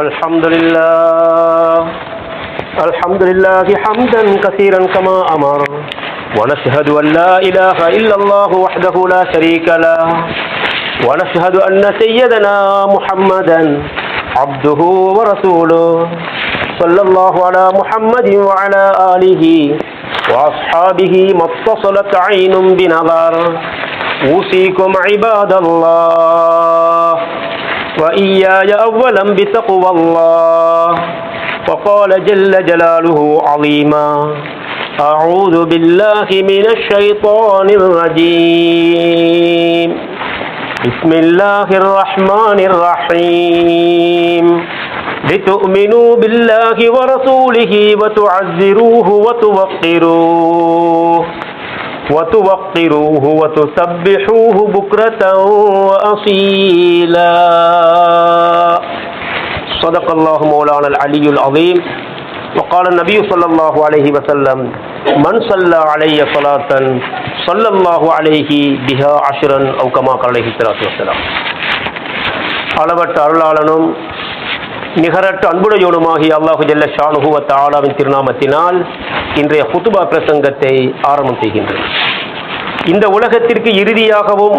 الحمد لله. الحمد لله حمدا كثيرا كما أمر. ونشهد أن لا إله إلا الله وحده لا شريك له. ونشهد أن سيدنا محمدا عبده ورسوله. صلى الله على محمد وعلى آله وأصحابه ما اتصلت عين بنظر. أوصيكم عباد الله. وإياي أولا بتقوى الله. وقال جل جلاله عظيما أعوذ بالله من الشيطان الرجيم. بسم الله الرحمن الرحيم. لتؤمنوا بالله ورسوله وتعزروه وتوقروه. وتوقروه وتسبحوه بكرة وأصيلا صدق الله مولانا العلي العظيم وقال النبي صلى الله عليه وسلم من صلى علي صلاة صلى الله عليه بها عشرا أو كما قال عليه الصلاة والسلام அளவற்ற அருளாளனும் நிகரற்ற அன்புடையோனுமாகி அல்லாஹு ஜல்ல ஷானுகுவ தாலாவின் திருநாமத்தினால் இன்றைய குத்துபா பிரசங்கத்தை ஆரம்பம் செய்கின்றேன் இந்த உலகத்திற்கு இறுதியாகவும்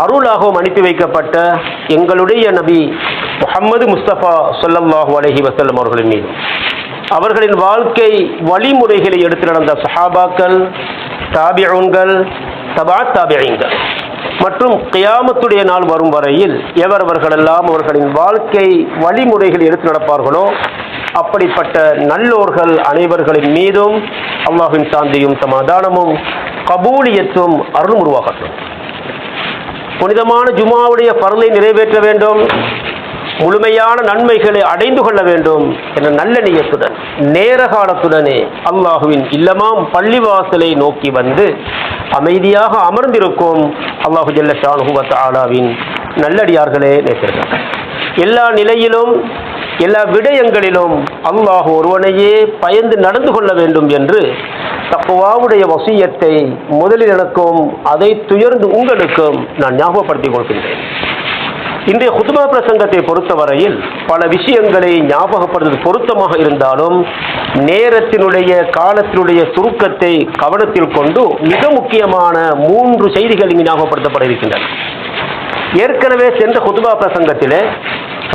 அருளாகவும் அனுப்பி வைக்கப்பட்ட எங்களுடைய நபி முஹம்மது முஸ்தபா சொல்லல்லாஹு அலஹி வசல்லம் அவர்களின் மீது. அவர்களின் வாழ்க்கை வழிமுறைகளை எடுத்து நடந்த சஹாபாக்கள் தாபியூன்கள் தபா தாபியங்கள் மற்றும் கியாமத்துடைய நாள் வரும் வரையில் எவரவர்களெல்லாம் அவர்களின் வாழ்க்கை வழிமுறைகள் எடுத்து நடப்பார்களோ அப்படிப்பட்ட நல்லோர்கள் அனைவர்களின் மீதும் அல்லாஹின் சாந்தியும் சமாதானமும் கபூலியத்தும் அருள் உருவாகட்டும். புனிதமான ஜுமாவுடைய பருளை நிறைவேற்ற வேண்டும். முழுமையான நன்மைகளை அடைந்து கொள்ள வேண்டும் என்ற நல்ல நியத்துடன் நேர காலத்துடனே அல்லாஹுவின் இல்லமாம் பள்ளிவாசலை நோக்கி வந்து அமைதியாக அமர்ந்திருக்கும் அல்லாஹு ஜல்ல ஷானுகுவத் ஆலாவின் நல்லடியார்களே நேசிர்கள். எல்லா நிலையிலும் எல்லா விடயங்களிலும் அல்லாஹ் ஒருவனையே பயந்து நடந்து கொள்ள வேண்டும் என்று தப்புவாவுடைய வசியத்தை முதலில் எனக்கும் அதை துயர்ந்து உங்களுக்கும் நான் ஞாபகப்படுத்திக் கொள்கின்றேன். இன்றைய குதுபா பிரசங்கத்தை பொறுத்தவரையில் பல விஷயங்களை ஞாபகப்படுத்துவது பொருத்தமாக இருந்தாலும் நேரத்தினுடைய காலத்தினுடைய சுருக்கத்தை கவனத்தில் கொண்டு மிக முக்கியமான மூன்று செய்திகள் இங்கு ஞாபகப்படுத்தப்பட இருக்கின்றன. ஏற்கனவே சென்ற குதுபா பிரசங்கத்திலே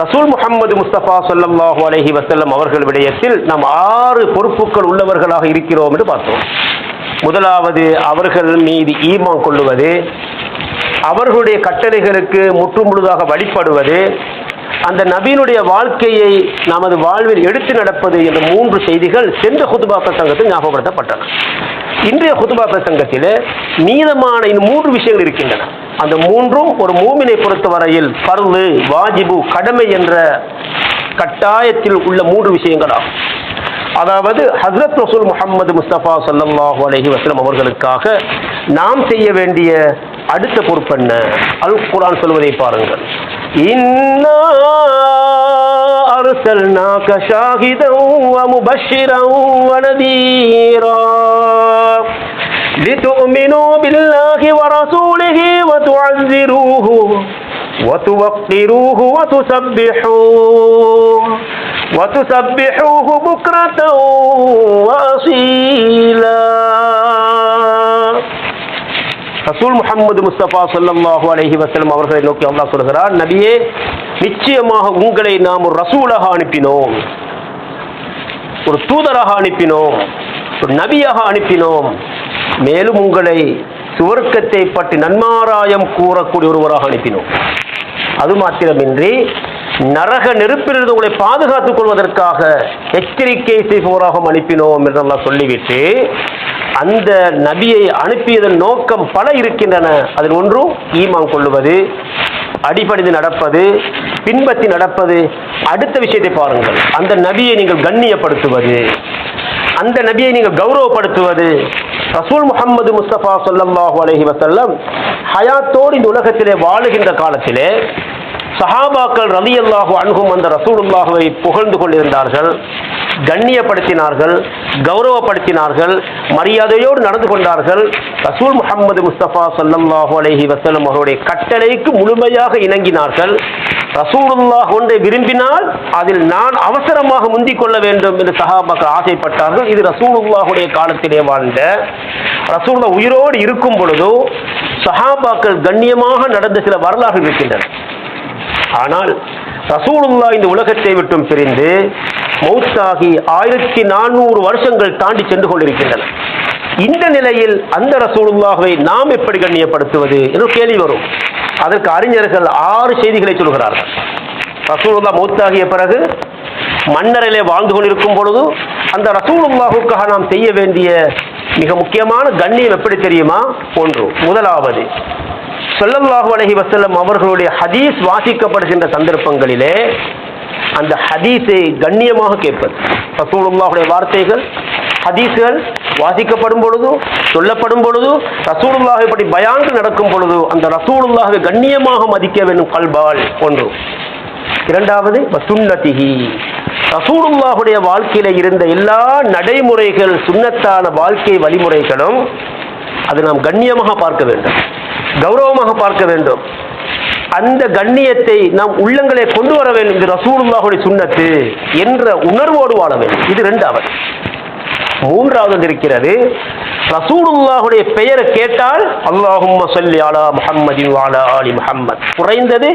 ரசூல் முகமது முஸ்தபா சொல்லல்லாஹு அலஹி வசல்லம் அவர்கள் விடயத்தில் நாம் ஆறு பொறுப்புகள் உள்ளவர்களாக இருக்கிறோம் என்று பார்த்தோம். முதலாவது அவர்கள் மீது ஈமான் கொள்ளுவது அவர்களுடைய கட்டளைகளுக்கு முற்றுமுழுதாக வழிபடுவது அந்த நபீனுடைய வாழ்க்கையை நமது வாழ்வில் எடுத்து நடப்பது என்ற மூன்று செய்திகள் சென்ற குதுபா பிரசங்கத்தில் ஞாபகப்படுத்தப்பட்டன. இன்றைய குதுபா பிரசங்கத்தில் மீதமான இந்த மூன்று விஷயங்கள் இருக்கின்றன. அந்த மூன்றும் ஒரு மூமினை பொறுத்தவரையில் பருவு வாஜிபு கடமை என்ற கட்டாயத்தில் உள்ள மூன்று விஷயங்கள் ஆகும் அதாவது ஹசரத் ரசூல் முகமது முஸ்தபா சல்லாஹூ அலஹி வஸ்லம் அவர்களுக்காக நாம் செய்ய வேண்டிய அடுத்த பொறுப்பென்ன அல் குரான் சொல்வதை பாருங்கள் இன்னா أرسلناك شاهدا ومبشرا ونذيرا لتؤمنوا بالله ورسوله وتعزروه وتوقروه وتسبحوه وتسبحوه بكرة وأصيلا ரசூல் முகமது முஸ்தபா சொல்லல்லாஹு அலஹி வசலம் அவர்களை நோக்கி அல்லாஹ் சொல்கிறார் நபியே நிச்சயமாக உங்களை நாம் ஒரு ரசூலாக அனுப்பினோம். ஒரு தூதராக அனுப்பினோம். ஒரு நபியாக அனுப்பினோம். மேலும் உங்களை சுவர்க்கத்தை பற்றி நன்மாராயம் கூறக்கூடிய ஒருவராக அனுப்பினோம். அது மாத்திரமின்றி நரக நெருப்பிலிருந்து உங்களை பாதுகாத்துக் கொள்வதற்காக எச்சரிக்கை செய்பவராகவும் அனுப்பினோம் என்றெல்லாம் சொல்லிவிட்டு அந்த நபியை அனுப்பியதன் நோக்கம் பல இருக்கின்றன. அதில் ஒன்றும் ஈமான் கொள்ளுவது அடிபணிந்து நடப்பது பின்பற்றி நடப்பது. அடுத்த விஷயத்தை பாருங்கள். அந்த நபியை நீங்கள் கண்ணியப்படுத்துவது அந்த நபியை நீங்கள் கௌரவப்படுத்துவது. ரசூல் முகமது முஸ்தபா சொல்லல்லாஹு அலஹி வசல்லம் ஹயாத்தோடு இந்த உலகத்திலே வாழுகின்ற காலத்திலே சஹாபாக்கள் ரலி அல்லாஹு அணுகும் அந்த ரசூலுல்லாஹுவை புகழ்ந்து கொண்டிருந்தார்கள் கண்ணியப்படுத்தினார்கள் கௌரவப்படுத்தினார்கள் மரியாதையோடு நடந்து கொண்டார்கள். ரசூல் முகமது முஸ்தபா சல்லாஹூ அலைஹி வசலம் அவருடைய கட்டளைக்கு முழுமையாக இணங்கினார்கள். ரசூலுல்லாஹ் ஒன்றை விரும்பினால் அதில் நான் அவசரமாக முந்திக் கொள்ள வேண்டும் என்று சஹாபாக்கள் ஆசைப்பட்டார்கள். இது ரசூலுல்லாஹுடைய காலத்திலே வாழ்ந்த ரசூலுல்லா உயிரோடு இருக்கும் பொழுதோ சஹாபாக்கள் கண்ணியமாக நடந்த சில வரலாறு இருக்கின்றன. ஆனால் ரசூலுல்லா இந்த உலகத்தை விட்டும் பிரிந்து மௌத்தாகி ஆயிரத்தி நானூறு வருஷங்கள் தாண்டி சென்று கொண்டிருக்கின்றன இந்த நிலையில் அந்த ரசூலுல்லாவை நாம் எப்படி கண்ணியப்படுத்துவது என்று கேள்வி வரும். அதற்கு அறிஞர்கள் ஆறு செய்திகளை சொல்கிறார்கள். ரசூலுல்லா மௌத்தாகிய பிறகு மன்னரிலே வாழ்ந்து கொண்டிருக்கும் பொழுது அந்த ரசூலுல்லாவுக்காக நாம் செய்ய வேண்டிய மிக முக்கியமான கண்ணியம் எப்படி தெரியுமா? ஒன்று. முதலாவது சொல்லல்லாஹு அலஹி வசல்லம் அவர்களுடைய ஹதீஸ் வாசிக்கப்படுகின்ற சந்தர்ப்பங்களிலே அந்த ஹதீஸை கண்ணியமாக கேட்பது. ரசூலுல்லாஹுடைய வார்த்தைகள் ஹதீஸ்கள் வாசிக்கப்படும் பொழுது சொல்லப்படும் பொழுது ரசூலுல்லாஹை பற்றி பயான்கள் நடக்கும் பொழுது அந்த ரசூலுல்லாஹை கண்ணியமாக மதிக்க வேண்டும் கல்பால். ஒன்று. இரண்டாவது சுன்னதிஹி ரசூலுல்லாஹுடைய வாழ்க்கையில இருந்த எல்லா நடைமுறைகள் சுன்னத்தான வாழ்க்கை வழிமுறைகளும் அது நாம் கண்ணியமாக பார்க்க வேண்டும். கௌரவமாக பார்க்க வேண்டும். அந்த கண்ணியத்தை நாம் உள்ளங்களை கொண்டு வர வேண்டும். இது ரசூலுல்லாஹுடைய சுண்ணத்து என்ற உணர்வோடு வாழ வேண்டும். இது ரெண்டாவது. மூன்றாவது இருக்கிறது ரசூலுல்லாஹுடைய பெயரை கேட்டால் அல்லாஹும் சொல்லி அலா முஹம்மதின் வாலா ஆலி முஹம்மத். குறைந்தது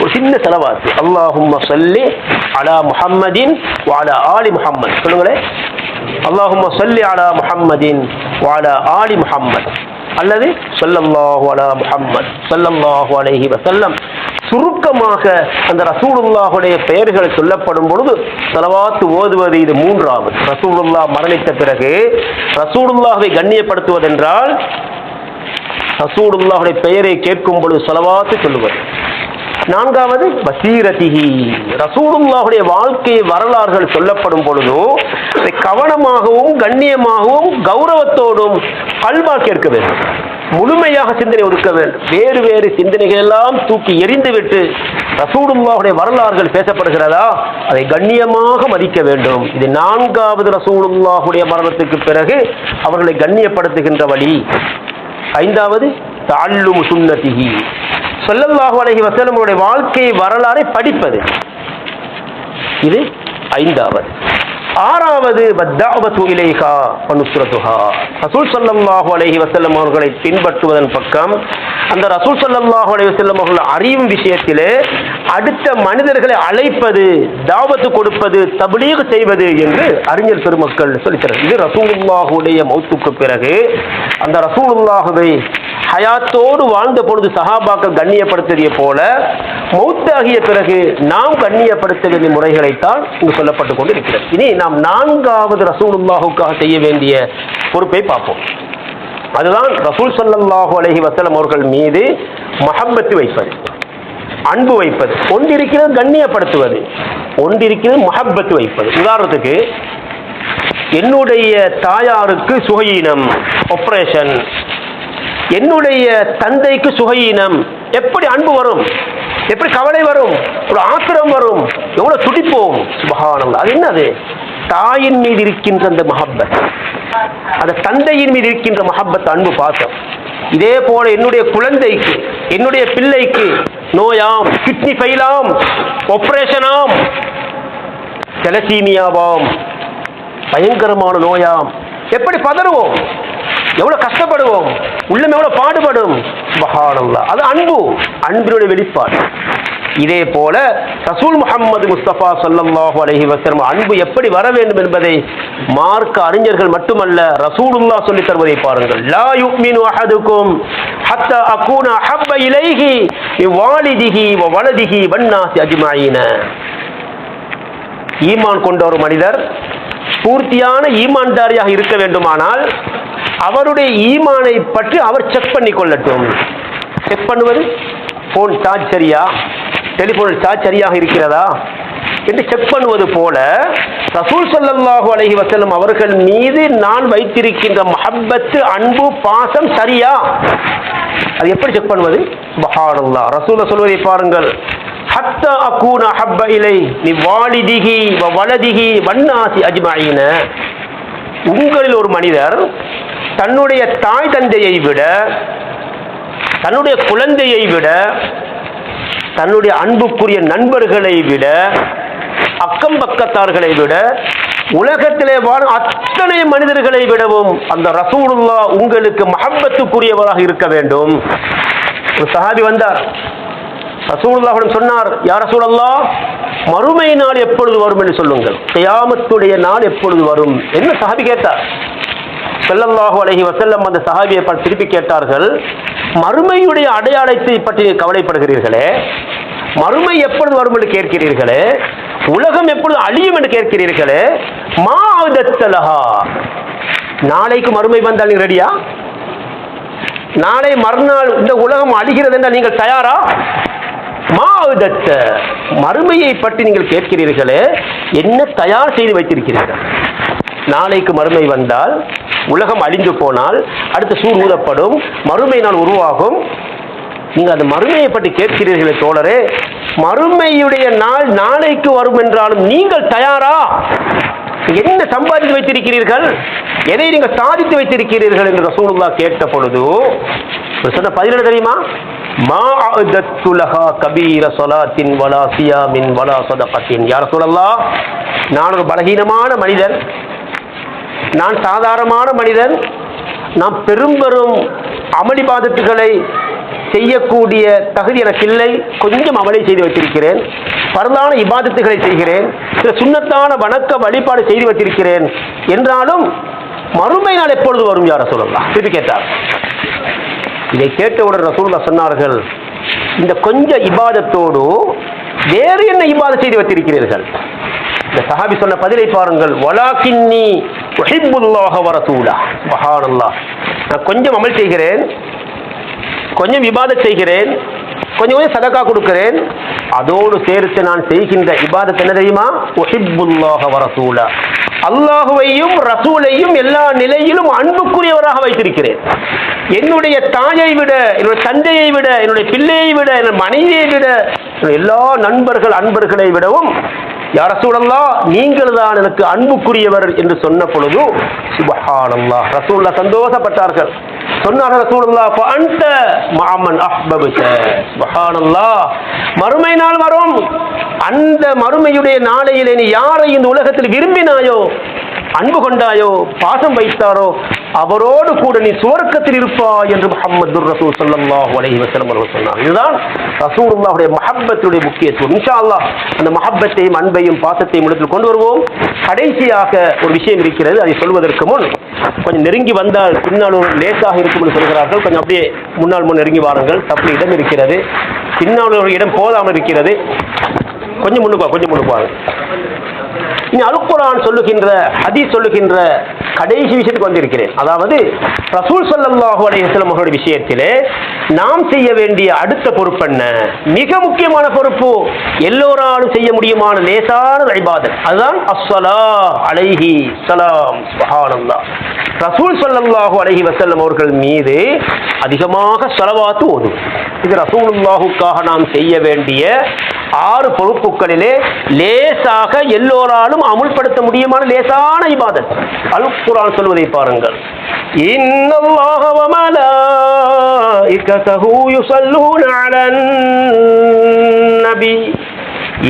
ஒரு சின்ன செலவாச்சு அல்லாஹும் சொல்லி அலா முஹம்மதின் வாலா ஆலி முஹம்மத். சொல்லுங்களேன். அல்லாஹும் சொல்லி அலா முஹம்மதின் வாலா ஆலி முஹம்மத். அல்லது சொல்லல்லாஹு அலா முஹம்மத். சொல்லல்லாஹு அலஹி வசல்லம் சுருக்கமாக அந்த ரசூலுல்லாஹுடைய பெயர்கள் சொல்லப்படும் பொழுது செலவாத்து ஓதுவது இது மூன்றாவது. ரசூலுல்லா மரணித்த பிறகு ரசூலுல்லாஹை கண்ணியப்படுத்துவதென்றால் ரசூலுல்லாஹுடைய பெயரை கேட்கும் பொழுது செலவாத்து சொல்லுவது. நான்காவது பசீரதிஹி ரசூலுல்லாஹுடைய வாழ்க்கை வரலாறுகள் சொல்லப்படும் பொழுதோ அதை கவனமாகவும் கண்ணியமாகவும் கௌரவத்தோடும் கல்வா கேட்க வேண்டும். முழுமையாக சிந்தனை ஒதுக்க வேண்டும். வேறு வேறு சிந்தனைகள் எல்லாம் தூக்கி எறிந்துவிட்டு ரசூலுல்லாவுடைய வரலாறுகள் பேசப்படுகிறதா? அதை கண்ணியமாக மதிக்க வேண்டும். இது நான்காவது ரசூலுல்லாஹுடைய மரணத்துக்கு பிறகு அவர்களை கண்ணியப்படுத்துகின்ற வழி. ஐந்தாவது தாழ்லும் சுன்னதிஹி சொல்லல்லாஹு அலைஹி வஸல்லம் வாழ்க்கை வரலாறை படிப்பது. இது ஐந்தாவது. ஆறாவது பத்தாவத்து இலைஹா பனுசுரத்துஹா ரசூல் ஸல்லல்லாஹு அலஹி வசல்லம் அவர்களை பின்பற்றுவதன் பக்கம் அந்த ரசூல் ஸல்லல்லாஹு அலஹி வசல்லம் அவர்கள் அறியும் விஷயத்திலே அடுத்த மனிதர்களை அழைப்பது தாவத்து கொடுப்பது தபலீக் செய்வது என்று அறிஞர் பெருமக்கள் சொல்லித்தனர் இது ரசூலுல்லாஹுடைய மௌத்துக்கு பிறகு அந்த ரசூலுல்லாஹுவை ஹயாத்தோடு வாழ்ந்த பொழுது சஹாபாக்கள் கண்ணியப்படுத்தியதை போல மௌத்தாகிய பிறகு நாம் கண்ணியப்படுத்த வேண்டிய முறைகளைத்தான் இங்கு சொல்லப்பட்டு கொண்டு இருக்கிறது இனி நாம் நான்காவது ரசூலுல்லாஹுக்காக செய்ய வேண்டிய பொறுப்பை பார்ப்போம். அதுதான் ரசூல் சல்லாஹூ அலஹி வசலம் அவர்கள் மீது மஹப்பத்து வைப்பது அன்பு வைப்பது ஒன்றிருக்கிறது கண்ணியப்படுத்துவது ஒன்றிருக்கிறது மஹப்பத்து வைப்பது. உதாரணத்துக்கு என்னுடைய தாயாருக்கு சுகையினம் ஆப்ரேஷன் என்னுடைய தந்தைக்கு சுகையினம். எப்படி அன்பு வரும்? எப்படி கவலை வரும்? ஒரு ஆத்திரம் வரும்? எவ்வளவு துடிப்போம்? சுபகானம் அது என்னது? தாயின் மீது இருக்கின்ற அந்த மஹப்பத் அந்த தந்தையின் மீது இருக்கின்ற மஹப்பத் அன்பு பாசம். இதே போல என்னுடைய குழந்தைக்கு என்னுடைய பிள்ளைக்கு நோயாம் கிட்னி ஃபெயிலாம் ஆம் செலசீமியாவாம் பயங்கரமான நோயாம். எப்படி பதறுவோம்? எவ்வளவு கஷ்டப்படுவோம்? உள்ளம் எவ்வளவு பாடுபடும்? சுபஹானல்லா அது அன்பு அன்பினுடைய வெளிப்பாடு. இதே போல ரசூல் முஹம்மது முஸ்தபா ஸல்லல்லாஹு அலஹி வசலம் அன்பு எப்படி வர வேண்டும் என்பதை மார்க்க அறிஞர்கள் மட்டுமல்ல ரசூலுல்லாஹ் சொல்லித் தருவதை பாருங்கள். லா யுக்மினு அஹதுக்கும் ஹத்தா அகூன ஹப்ப இலைஹி மின் வாலிதிஹி வ வலதிஹி ஈமான் கொண்ட ஒரு மனிதர் பூர்த்தியான ஈமான்தாரியாக இருக்க வேண்டுமானால் அவருடைய ஈமானை பற்றி அவர் செக் பண்ணி கொள்ளட்டும். செக் பண்ணுவது? போன் சார்ஜ் சரியா? டெலிஃபோன் சார்ஜ் சரியாக இருக்கிறதா? என்று செக் பண்ணுவது போல ரசூல் ஸல்லல்லாஹு அலஹி வஸல்லம் அவர்கள் மீது நான் வைத்திருக்கின்ற மஹப்பத்து அன்பு பாசம் சரியா? அது எப்படி செக் பண்ணுவது? சுப்ஹானல்லாஹ். ரசூல சொல்வதை பாருங்கள். ஹத்தா அக்கூன ஹப்ப இலை நீ வாலிதிகி வ வலதிகி வண்ணாசி அஜ்மாயின. உங்களில் ஒரு மனிதர் தன்னுடைய தாய் தந்தையை விட தன்னுடைய குழந்தையை விட தன்னுடைய அன்புக்குரிய நண்பர்களை விட அக்கம் பக்கத்தார்களை விட உலகத்திலே வாழும் அத்தனை மனிதர்களை விடவும் அந்த ரசூலுல்லா உங்களுக்கு மஹப்பத்துக்குரியவராக இருக்க வேண்டும். ஒரு சஹாபி வந்தார். ரசூலுல்லாவிடம் சொன்னார் யார் ரசூலல்லா மறுமை நாள் எப்பொழுது வரும் என்று சொல்லுங்கள். கியாமத்துடைய நாள் எப்பொழுது வரும்? என்ன சஹாபி கேட்டார். செல்லல்லாஹு அலைஹி வசல்லம் அந்த சஹாபியை திருப்பி கேட்டார்கள் மறுமையுடைய அடையாளத்தை பற்றி கவலைப்படுகிறீர்களே? மறுமை எப்பொழுது வரும் என்று கேட்கிறீர்களே? உலகம் எப்பொழுது அழியும் என்று கேட்கிறீர்களே? மா ஆதத்தலஹா நாளைக்கு மறுமை வந்தால் நீ ரெடியா நாளை மறுநாள் இந்த உலகம் அழிகிறது என்றால் நீங்கள் தயாரா? மாவுதத்த மறுமையை பற்றி நீங்கள் கேட்கிறீர்களே என்ன தயார் செய்து வைத்திருக்கிறீர்கள்? நாளைக்கு மறுமை வந்தால் உலகம் அழிந்து போனால் அடுத்து சூர் ஊதப்படும் மறுமை நாள் உருவாகும். நீங்கள் அந்த மறுமையை பற்றி கேட்கிறீர்களே தோழரே மறுமையுடைய நாள் நாளைக்கு வரும் என்றாலும் நீங்கள் தயாரா? என்ன சம்பாதித்து வைத்திருக்கிறீர்கள்? எதை நீங்கள் சாதித்து வைத்திருக்கிறீர்கள் என்று ரசூலுல்லா கேட்ட பொழுது சொன்ன பதில் தெரியுமா? மா அஅதத்து கபீர சொலாத்தின் வலா சியாமின் வலா ஸதகத்தின் யார் சொல்லலாம் நான் ஒரு பலகீனமான மனிதன். நான் சாதாரணமான மனிதன் நான் பெரும்பெரும் அமளி அமளிபாதத்துகளை செய்யக்கூடிய தகுதி எனக்கு இல்லை கொஞ்சம் அமலை செய்து வைத்திருக்கிறேன் பரதான இபாதத்துகளை செய்கிறேன். சில சுண்ணத்தான வணக்க வழிபாடு செய்து வைத்திருக்கிறேன் என்றாலும் மறுமை நாள் எப்பொழுது வரும் யார சொல்லலாம் திருப்பி கேட்டார். இதை கேட்டவுடன் ரசூல்லா சொன்னார்கள் இந்த கொஞ்ச இபாதத்தோடு வேறு என்ன இபாதம் செய்து வைத்திருக்கிறீர்கள் இந்த சஹாபி சொன்ன பதிலை பாருங்கள். வலாக்கின்னி உஹிப்புல்லாஹ வரசூலா சுபஹானல்லாஹ். நான் கொஞ்சம் அமல் செய்கிறேன். கொஞ்சம் விவாதம் செய்கிறேன். கொஞ்சம் கொஞ்சம் சதக்கா கொடுக்கிறேன். அதோடு சேர்த்து நான் செய்கின்ற இபாதத் என்ன தெரியுமா? ஒஹிபுல்லாக வரசூலா அல்லாஹுவையும் ரசூலையும் எல்லா நிலையிலும் அன்புக்குரியவராக வைத்திருக்கிறேன். என்னுடைய தாயை விட என்னுடைய தந்தையை விட என்னுடைய பிள்ளையை விட என்னுடைய மனைவியை விட என்னுடைய எல்லா நண்பர்கள் அன்பர்களை விடவும் யார் ரசூலல்லா நீங்கள் தான் எனக்கு அன்புக்குரியவர் என்று சொன்ன பொழுது சுபஹானல்லா ரசூல்லா சந்தோஷப்பட்டார்கள். சொன்னார்கள் ரசூலுல்லாஹ் ஃபஅன்த மஅமன் அஹ்பபத சுபஹானல்லா மறுமை நாள் வரும். அந்த மறுமையுடைய நாளையிலே நீ யாரை இந்த உலகத்தில் விரும்பினாயோ அன்பு கொண்டாயோ பாசம் வைத்தாரோ அவரோடு கூட நீ சுவர்க்கத்தில் இருப்பாய் என்று முகமது ரசூல் ஸல்லல்லாஹு அலஹி வசலம் அவர்கள் சொன்னார் இதுதான் ரசூலுல்லாஹுடைய மஹப்பத்துடைய முக்கியத்துவம். இன்ஷா அல்லாஹ் அந்த மஹப்பத்தையும் அன்பையும் பாசத்தையும் இடத்தில் கொண்டு வருவோம். கடைசியாக ஒரு விஷயம் இருக்கிறது அதை சொல்வதற்கு முன் கொஞ்சம் நெருங்கி வந்தால் பின்னால் ஒரு லேசாக இருக்கும் என்று சொல்கிறார்கள். கொஞ்சம் அப்படியே முன்னால் முன் நெருங்கி வாருங்கள். தப்பு இடம் இருக்கிறது. பின்னால் ஒரு இடம் போதாமல் இருக்கிறது. கொஞ்சம் முன்னுக்கு கொஞ்சம் முன்னுக்கு வாங்க. இனி அல்குரான் சொல்லுகின்ற ஹதீஸ் சொல்லுகின்ற கடைசி விஷயத்துக்கு வந்திருக்கிறேன். அதாவது ரசூல் ஸல்லல்லாஹு அலையம் அவர்களுடைய விஷயத்திலே நாம் செய்ய வேண்டிய அடுத்த பொறுப்பு என்ன? மிக முக்கியமான பொறுப்பு எல்லோராலும் செய்ய முடியுமான லேசான இபாதத். அதுதான் அஸ்ஸலா அலைஹி சலாம் சுப்ஹானல்லாஹ். ரசூல் ஸல்லல்லாஹு அலஹி வசல்லம் அவர்கள் மீது அதிகமாக செலவாத்து ஓதும். இது ரசூலுல்லாஹுக்காக நாம் செய்ய வேண்டிய ஆறு பொறுப்புகளிலே லேசாக எல்லோராலும் அமுல்படுத்த முடியுமான லேசான இபாதத். அல் குர்ஆன் சொல்வதை பாருங்கள். இன்னல்லாஹ வ மலாயிகதஹு யுஸல்லூன அலன் நபி.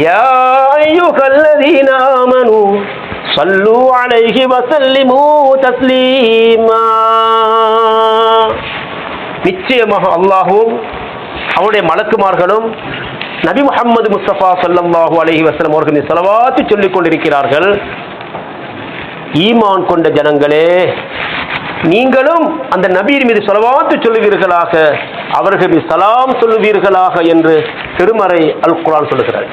யா அய்யுஹல்லதீன ஆமனூ ஸல்லூ அலைஹி வஸல்லிமூ தஸ்லீமா. நிச்சயமாக அல்லாஹும் அவருடைய மலக்குமார்களும் நபி முகமது முஸ்தபா சல்லாஹூ அலஹி வசலம் அவர்கள் செலவாத்து சொல்லிக் கொண்டிருக்கிறார்கள். ஈமான் கொண்ட ஜனங்களே நீங்களும் அந்த நபீர் மீது செலவாத்து சொல்லுவீர்களாக அவர்கள் மீது சலாம் சொல்லுவீர்களாக என்று திருமறை அல் குரான் சொல்லுகிறார்.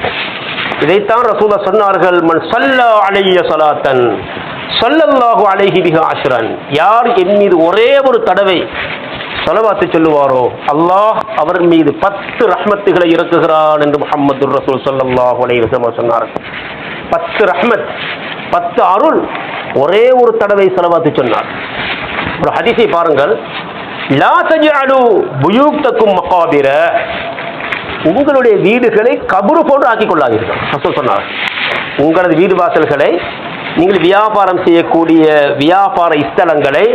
இதைத்தான் ரசூலா சொன்னார்கள் மன் சல்லா அலைய சலாத்தன் சொல்லல்லாஹு அலைஹி மிக ஆசிரன் யார் என் மீது ஒரே ஒரு தடவை சொலவாத்து சொல்லுவாரோ? அல்லாஹ் அவர் மீது பத்து ரஹ்மத்துகளை இறக்குகிறான் என்று முகமது ரசூல் ஸல்லல்லாஹு அலைஹி வஸல்லம் சொன்னார் பத்து ரஹ்மத் பத்து அருள் ஒரே ஒரு தடவை செலவாத்து சொன்னார். ஒரு ஹதிசை பாருங்கள். லா தஜ்அலு புயூக்தக்கும் மகாபிர. உங்களுடைய வீடுகளை கபரு போன்று ஆக்கி கொள்ளாதீர்கள் ரசூல் சொன்னார். உங்களது வீடு வாசல்களை நீங்கள் வியாபாரம் செய்யக்கூடிய வியாபார ஸ்தலங்களை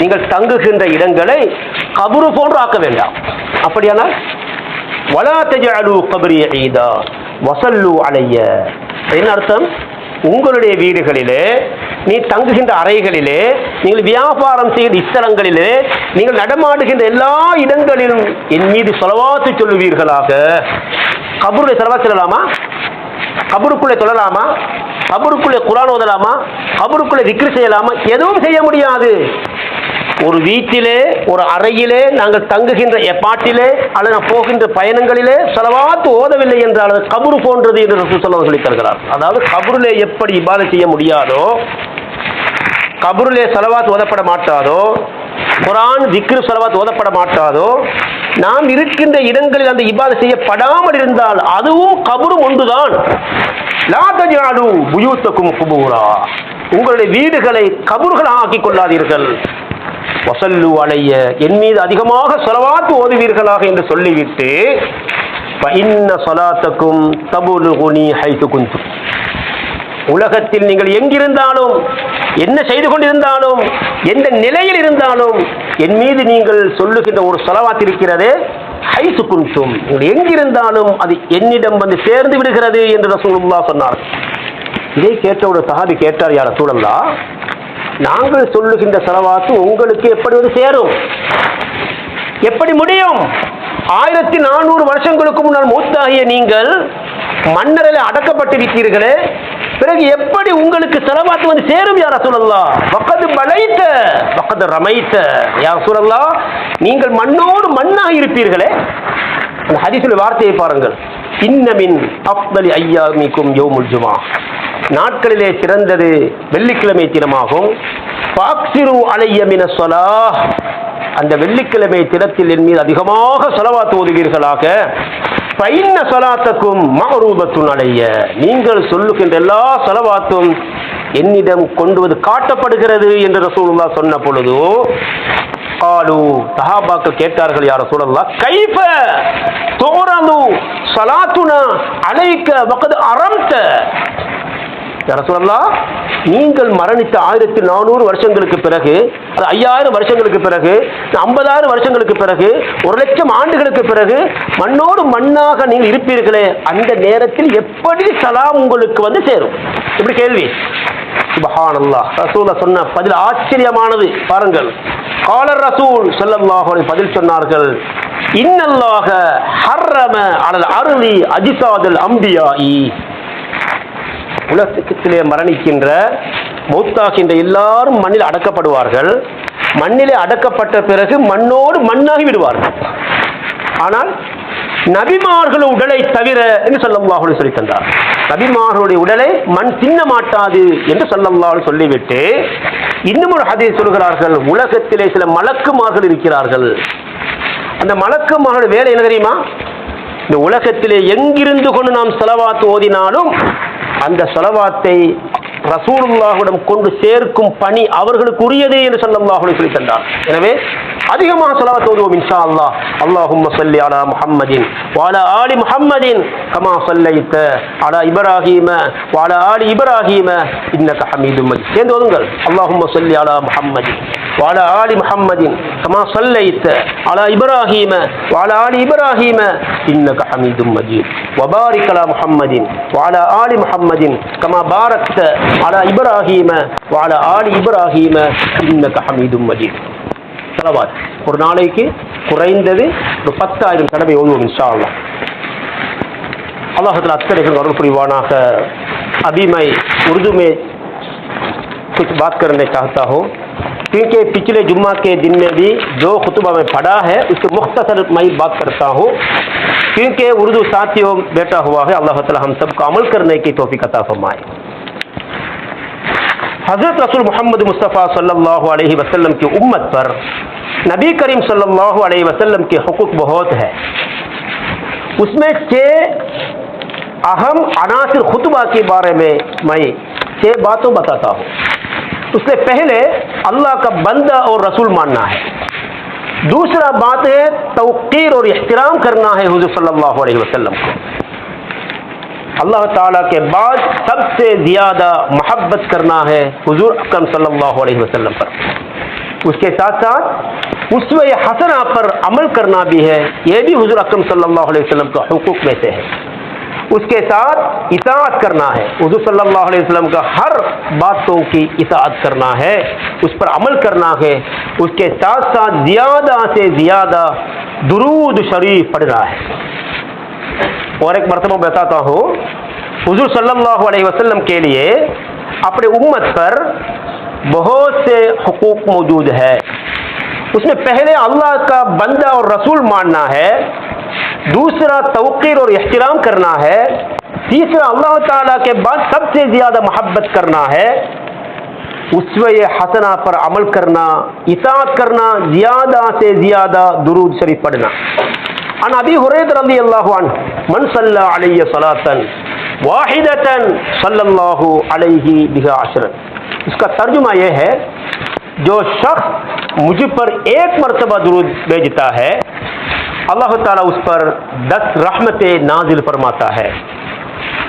நீங்கள் தங்குகின்ற இடங்களை கபரு போன்று ஆக்க வேண்டாம். அப்படியானால் வலா தஜாலு கபரி ஈதா வசல்லு அலைய. என்ன அர்த்தம்? உங்களுடைய வீடுகளிலே நீ தங்குகின்ற அறைகளிலே நீங்கள் வியாபாரம் செய்கிற இத்தலங்களிலே நீங்கள் நடமாடுகின்ற எல்லா இடங்களிலும் என் மீது சொலவாத்து சொல்லுவீர்களாக. கபருடைய செலவா சொல்லலாமா? கபருக்குள்ளே தொழலாமா கபருக்குள்ளே குரான் ஓதலாமா? கபருக்குள்ளே விக்ரி செய்யலாமா? எதுவும் செய்ய முடியாது. ஒரு வீட்டிலே ஒரு அறையிலே நாங்கள் தங்குகின்ற எப்பாட்டிலே அல்லது நான் போகின்ற பயணங்களிலே செலவாத்து ஓதவில்லை என்றால் அது கபுரு போன்றது என்று ரசூல் ஸல்லல்லாஹு சொல்லி தருகிறார் அதாவது கபருலே எப்படி இபாதை செய்ய முடியாதோ கபுருலே செலவாத்து ஓதப்பட மாட்டாதோ குரான் விக்ரு செலவாத் ஓதப்பட மாட்டாதோ நாம் இருக்கின்ற இடங்களில் அந்த இபாத செய்யப்படாமல் இருந்தால் அதுவும் கபரும் ஒன்றுதான். லா புயூத்தக்கும் குபூரா. உங்களுடைய வீடுகளை கபூர்களாக ஆக்கிக் கொள்ளாதீர்கள். வசல்லு அலைய என் மீது அதிகமாக சொலவாத்து ஓதுவீர்களாக என்று சொல்லிவிட்டு இன்ன சொலாத்தக்கும் தபுலுகுனி ஹைத்து குந்து உலகத்தில் நீங்கள் எங்கிருந்தாலும் என்ன செய்து கொண்டிருந்தாலும் எந்த நிலையில் இருந்தாலும் என் மீது நீங்கள் சொல்லுகின்ற ஒரு சொலவாத்து இருக்கிறதே ஹைசு குந்தும் நீங்கள் எங்கிருந்தாலும் அது என்னிடம் வந்து சேர்ந்து விடுகிறது என்று ரசூலுல்லா சொன்னார் இதை கேட்ட ஒரு சஹாபி கேட்டார் யார் சூழல்லா நாங்கள் சொல்லுகின்ற செலவாத்து உங்களுக்கு எப்படி வந்து சேரும்? எப்படி முடியும்? ஆயிரத்தி நானூறு வருஷங்களுக்கு முன்னால் மூத்தாகிய நீங்கள் மன்னரில் அடக்கப்பட்டிருக்கிறீர்களே. பிறகு எப்படி உங்களுக்கு செலவாத்து வந்து சேரும் யார் சொல்லலாம் பக்கத்து பலைத்த பக்கத்து ரமைத்த. யார் சொல்லலாம் நீங்கள் மண்ணோடு மண்ணாக இருப்பீர்களே. அந்த ஹரிசுல வார்த்தையை பாருங்கள். இன்னமின் அப்தலி ஐயாமிக்கும் யோமுல் ஜுமா நாட்களிலே சிறந்தது வெள்ளிக்கிழமை தினமாகும். பாக்சிரு அலையமின சொலா அந்த வெள்ளிக்கிழமை தினத்தில் என் மீது அதிகமாக சொலவாத்து ஓதுவீர்களாக. பைன்ன சொலாத்தக்கும் மகரூபத்துன் அலைய. நீங்கள் சொல்லுகின்ற எல்லா சொலவாத்தும் என்னிடம் கொண்டுவது காட்டப்படுகிறது என்று ரசூலுல்லா சொன்ன பொழுது ஆலு சஹாபாக்கள் கேட்டார்கள் யார் சூழல்லா கைஃப தோரலு சலாத்துனா அலைக்க வகது அறம்த யார நீங்கள் மரணித்த ஆயிரத்தி நானூறு வருஷங்களுக்கு பிறகு அது ஐயாயிரம் வருஷங்களுக்கு பிறகு ஐம்பதாயிரம் வருஷங்களுக்கு பிறகு ஒரு லட்சம் ஆண்டுகளுக்கு பிறகு மண்ணோடு மண்ணாக நீங்கள் இருப்பீர்களே அந்த நேரத்தில் எப்படி சலாம் உங்களுக்கு வந்து சேரும்? இப்படி கேள்வி. சுபஹானல்லா. ரசூல சொன்ன பதில் ஆச்சரியமானது. பாருங்கள். காலர் ரசூல் ஸல்லல்லாஹு பதில் சொன்னார்கள். இன்னல்லாக ஹர்ரம அலல் அருளி அஜிசாதல் அம்பியாயி. உலகத்திலே மரணிக்கின்ற மௌத்தாகின்ற எல்லாரும் மண்ணில் அடக்கப்படுவார்கள். மண்ணிலே அடக்கப்பட்ட பிறகு மண்ணோடு மண்ணாகி விடுவார்கள். ஆனால் நபிமார்கள் உடலை தவிர என்று சொல்லல்லாஹு சொல்லி தந்தார் நபிமார்களுடைய உடலை மண் தின்ன மாட்டாது என்று சொல்லல்லாஹு சொல்லிவிட்டு இன்னும் ஒரு ஹதீஸ் சொல்கிறார்கள். உலகத்திலே சில மலக்குமார்கள் இருக்கிறார்கள். அந்த மலக்குமார்கள் வேலை என்ன தெரியுமா? இந்த உலகத்திலே எங்கிருந்து கொண்டு நாம் செலவாத்து ஓதினாலும் அந்த செலவாத்தை ரசூலுல்லாஹுடன் கொண்டு சேர்க்கும் பணி அவர்களுக்கு உரியதே என்று சொல்லல்லாஹு சொல்லி தந்தார் எனவே அதிகமாக செலவாத்து ஓதுவோம் இன்ஷா அல்லாஹ் அல்லாஹும் சொல்லி அலா முஹம்மதின் வாலா ஆலி முஹம்மதின் கமா சொல்லைத்த அலா இப்ராஹீம வாலா ஆலி இப்ராஹீம இன்னக ஹமீதும் மஜீத் சேர்ந்து ஓதுங்கள் அல்லாஹும் சொல்லி அலா முஹம்மதின் وعلى آل محمد كما صليت على إبراهيم وعلى آل إبراهيم إنك حميد مجيد وبارك على محمد وعلى آل محمد كما باركت على إبراهيم وعلى آل إبراهيم إنك حميد مجيد செலவாது ஒரு நாளைக்கு குறைந்தது ஒரு பத்தாயிரம் தடவை ஓதுவோம் இன்ஷா அல்லாஹத்தில் அத்தனைகள் வரல் புரிவானாக அபிமை உருதுமே اردو میں کچھ بات کرنے چاہتا ہوں کیونکہ پچھلے جمعہ کے دن میں بھی جو خطبہ میں پڑھا ہے اس کے مختصر میں بات کرتا ہوں کیونکہ اردو ساتھیوں بیٹا ہوا ہے اللہ تعالی ہم سب کو عمل کرنے کی توفیق عطا فرمائے حضرت رسول محمد مصطفیٰ صلی اللہ علیہ وسلم کی امت پر نبی کریم صلی اللہ علیہ وسلم کے حقوق بہت ہے اس میں چھ اہم عناصر خطبہ کے بارے میں میں چھ باتوں بتاتا ہوں۔ اس سے پہلے اللہ کا بندہ اور رسول ماننا ہے۔ دوسرا بات ہے توقیر اور احترام کرنا ہے حضور صلی اللہ علیہ وسلم کو۔ اللہ تعالیٰ کے بعد سب سے زیادہ محبت کرنا ہے حضور اکرم صلی اللہ علیہ وسلم پر۔ اس کے ساتھ ساتھ اس میں حسن پر عمل کرنا بھی ہے، یہ بھی حضور اکرم صلی اللہ علیہ وسلم کا حقوق میں سے ہے۔ اس کے ساتھ اطاعت کرنا ہے، حضور صلی اللہ علیہ وسلم کا ہر باتوں کی اطاعت کرنا ہے، اس پر عمل کرنا ہے۔ اس کے ساتھ ساتھ زیادہ سے زیادہ درود شریف پڑھنا ہے۔ اور ایک مرتبہ بتاتا ہوں، حضور صلی اللہ علیہ وسلم کے لیے اپنے امت پر بہت سے حقوق موجود ہے اس میں پہلے اللہ کا بندہ اور رسول ماننا ہے، دوسرا توقیر اور احترام کرنا ہے، تیسرا اللہ تعالیٰ کے بعد سب سے زیادہ محبت کرنا ہے۔ اس وی یہ حسنا پر عمل کرنا، اطاعت کرنا، زیادہ سے زیادہ درود شریف پڑھنا۔ عن ابي هريره رضي الله عنه من صلى علي صلاه واحده صلى الله عليه بها عشرا اس کا ترجمہ یہ ہے، جو شخص مجھ پر ایک مرتبہ درود بھیجتا ہے، اللہ تعالیٰ اس پر دس رحمت نازل فرماتا ہے۔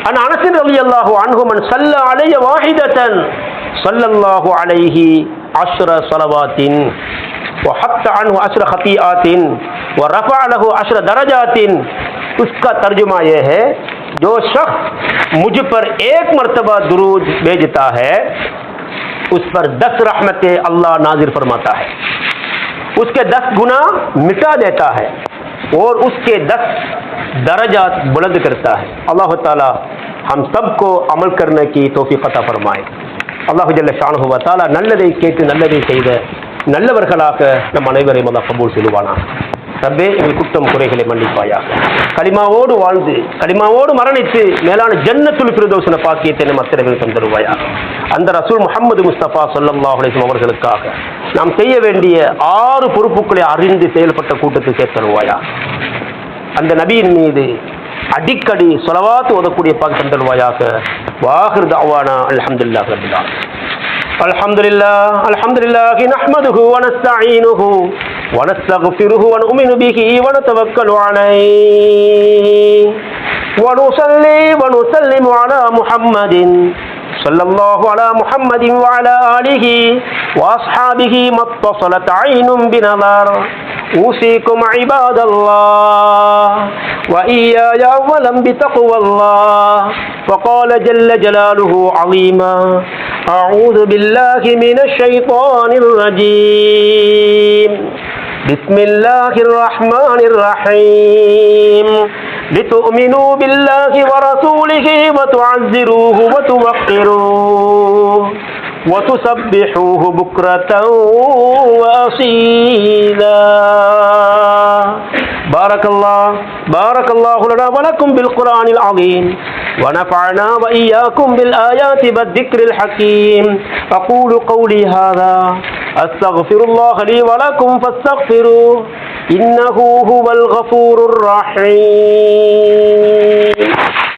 ان انس رضی اللہ عنہ، من صلى علیہ واحدة صلی اللہ علیہ عشر صلوات۔ وحط عنه عشر خطیعات ورفع له عشر درجات اس کا ترجمہ یہ ہے، جو شخص مجھ پر ایک مرتبہ درود بھیجتا ہے، اس پر دس رحمتیں اللہ نازر فرماتا ہے۔ اس کے دس گنا مٹا دیتا ہے اور اس کے دس درجات بلند کرتا ہے۔ اللہ تعالی ہم سب کو عمل کرنے کی توفیق عطا فرمائے۔ اللہ جل شان ہوا تعالیٰ نل دے کے نل سید நல்லவர்களாக நம் அனைவரையும் அல்லாஹ் கபூல் செய்வானா ரப்பே எங்கள் குற்றம் குறைகளை மன்னிப்பாயா கலிமாவோடு வாழ்ந்து கலிமாவோடு மரணித்து மேலான ஜன்னத்துள் பிரதோசன பாக்கியத்தை நம் அத்திரவில் தந்துருவாயா அந்த ரசூல் முகமது முஸ்தபா சொல்லல்லாஹ் அவர்களுக்காக நாம் செய்ய வேண்டிய ஆறு பொறுப்புகளை அறிந்து செயல்பட்ட கூட்டத்தில் சேர்த்தருவாயா அந்த நபியின் மீது அடிக்கடி சொலவாத்து ஓதக்கூடிய பாக்கு தந்தருவாயாக. வாகிருதாவானா தாவானா அல்ஹம்துலில்லாஹ் الحمد لله الحمد لله نحمده ونستعينه ونستغفره ونؤمن به ونتوكل عليه. ونصلي ونسلم على محمد صلى الله على محمد وعلى آله وأصحابه ما اتصلت عين بنظر. أوصيكم عباد الله وإياي أولا بتقوى الله وقال جل جلاله عظيما أعوذ بالله من الشيطان الرجيم. بسم الله الرحمن الرحيم. لتؤمنوا بالله ورسوله وتعزروه وتوقروه وتسبحوه بكرة وأصيلا. بارك الله بارك الله لنا ولكم بالقرآن العظيم ونفعنا وإياكم بالآيات والذكر الحكيم أقول قولي هذا أستغفر الله لي ولكم فاستغفروه إنه هو الغفور الرحيم